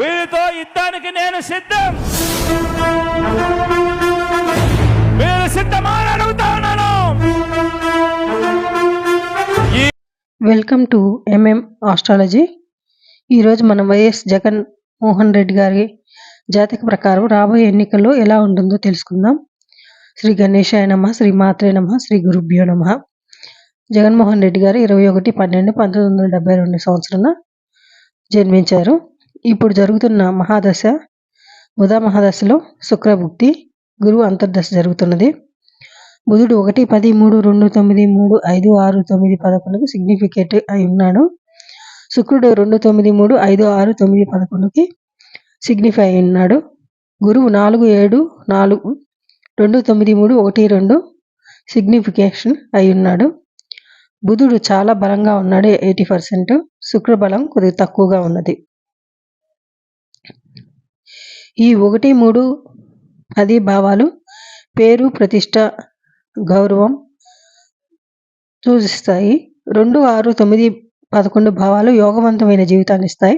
వీరితో యుద్ధానికి నేను సిద్ధం. మీరు సిద్ధమా అడుగుతా ఉన్నాను. Welcome to MM astrology. ఈరోజు మనం వైఎస్ జగన్ మోహన్ రెడ్డి గారి జాతక ప్రకారం రాబోయే ఎన్నికల్లో ఎలా ఉంటుందో తెలుసుకుందాం. శ్రీ గణేశాయ నమ శ్రీ మాత్రే నమ శ్రీ గురుభ్యో నమ. జగన్మోహన్ రెడ్డి గారు ఇరవై ఒకటి పన్నెండు పంతొమ్మిది వందల డెబ్బై రెండు సంవత్సరాన జన్మించారు. ఇప్పుడు జరుగుతున్న మహాదశ బుధ మహాదశలో శుక్రభుక్తి గురువు అంతర్దశ జరుగుతున్నది. బుధుడు ఒకటి పది మూడు రెండు తొమ్మిది మూడు ఐదు ఆరు తొమ్మిది పదకొండుకి సిగ్నిఫికెట్ అయి ఉన్నాడు. శుక్రుడు రెండు తొమ్మిది మూడు ఐదు ఆరు తొమ్మిది పదకొండుకి సిగ్నిఫై అయి ఉన్నాడు. గురువు నాలుగు ఏడు నాలుగు రెండు తొమ్మిది మూడు ఒకటి రెండు సిగ్నిఫికేషన్ అయి ఉన్నాడు. బుధుడు చాలా బలంగా ఉన్నాడు ఎయిటీ పర్సెంట్ శుక్ర బలం కొద్దిగా తక్కువగా ఉన్నది. ఈ ఒకటి మూడు పది భావాలు పేరు ప్రతిష్ట గౌరవం సూచిస్తాయి. రెండు ఆరు తొమ్మిది పదకొండు భావాలు యోగవంతమైన జీవితాన్ని ఇస్తాయి.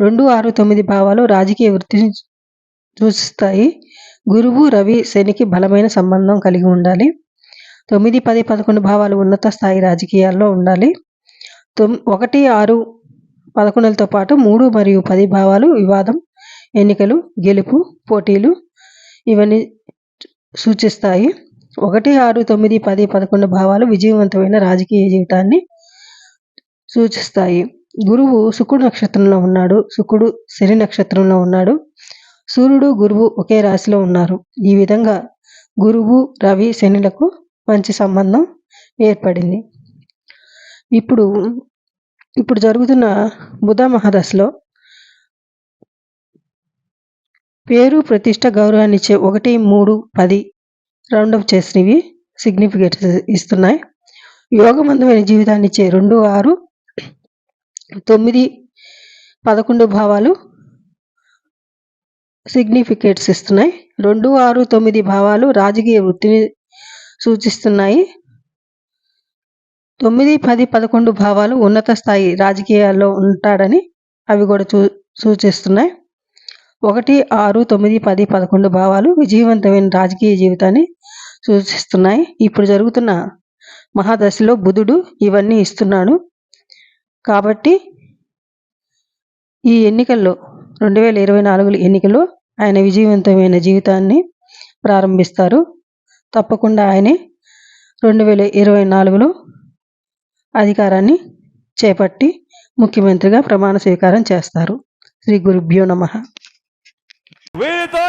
రెండు ఆరు తొమ్మిది భావాలు రాజకీయ వృత్తిని సూచిస్తాయి. గురువు రవి శనికి బలమైన సంబంధం కలిగి ఉండాలి. తొమ్మిది పది పదకొండు భావాలు ఉన్నత స్థాయి రాజకీయాల్లో ఉండాలి. తొమ్ ఒకటి ఆరు పదకొండులతో పాటు మూడు మరియు పది భావాలు వివాదం ఎన్నికలు గెలుపు పోటీలు ఇవన్నీ సూచిస్తాయి. ఒకటి ఆరు తొమ్మిది పది పదకొండు భావాలు విజయవంతమైన రాజకీయ జీవితాన్ని సూచిస్తాయి. గురువు శుకుడు నక్షత్రంలో ఉన్నాడు. శుకుడు శని నక్షత్రంలో ఉన్నాడు. సూర్యుడు గురువు ఒకే రాశిలో ఉన్నారు. ఈ విధంగా గురువు రవి శనులకు మంచి సంబంధం ఏర్పడింది. ఇప్పుడు ఇప్పుడు జరుగుతున్న బుధ మహాదశలో పేరు ప్రతిష్ట గౌరవాన్ని ఇచ్చే ఒకటి మూడు పది రౌండప్ చేసినవి సిగ్నిఫికెట్ ఇస్తున్నాయి. యోగమందమైన జీవితాన్ని ఇచ్చే రెండు ఆరు తొమ్మిది పదకొండు భావాలు సిగ్నిఫికేట్స్ ఇస్తున్నాయి. రెండు ఆరు తొమ్మిది భావాలు రాజకీయ వృత్తిని సూచిస్తున్నాయి. తొమ్మిది పది పదకొండు భావాలు ఉన్నత స్థాయి రాజకీయాల్లో ఉంటాడని అవి కూడా చూ సూచిస్తున్నాయి. ఒకటి ఆరు తొమ్మిది పది పదకొండు భావాలు విజయవంతమైన రాజకీయ జీవితాన్ని సూచిస్తున్నాయి. ఇప్పుడు జరుగుతున్న మహాదశలో బుధుడు ఇవన్నీ ఇస్తున్నాడు. కాబట్టి ఈ ఎన్నికల్లో రెండు వేల ఇరవై నాలుగు ఎన్నికల్లో ఆయన విజయవంతమైన జీవితాన్ని ప్రారంభిస్తారు. తప్పకుండా ఆయనే రెండు వేల ఇరవై నాలుగులో అధికారాన్ని చేపట్టి ముఖ్యమంత్రిగా ప్రమాణ స్వీకారం చేస్తారు. శ్రీ గురుభ్యో నమః. వీరితో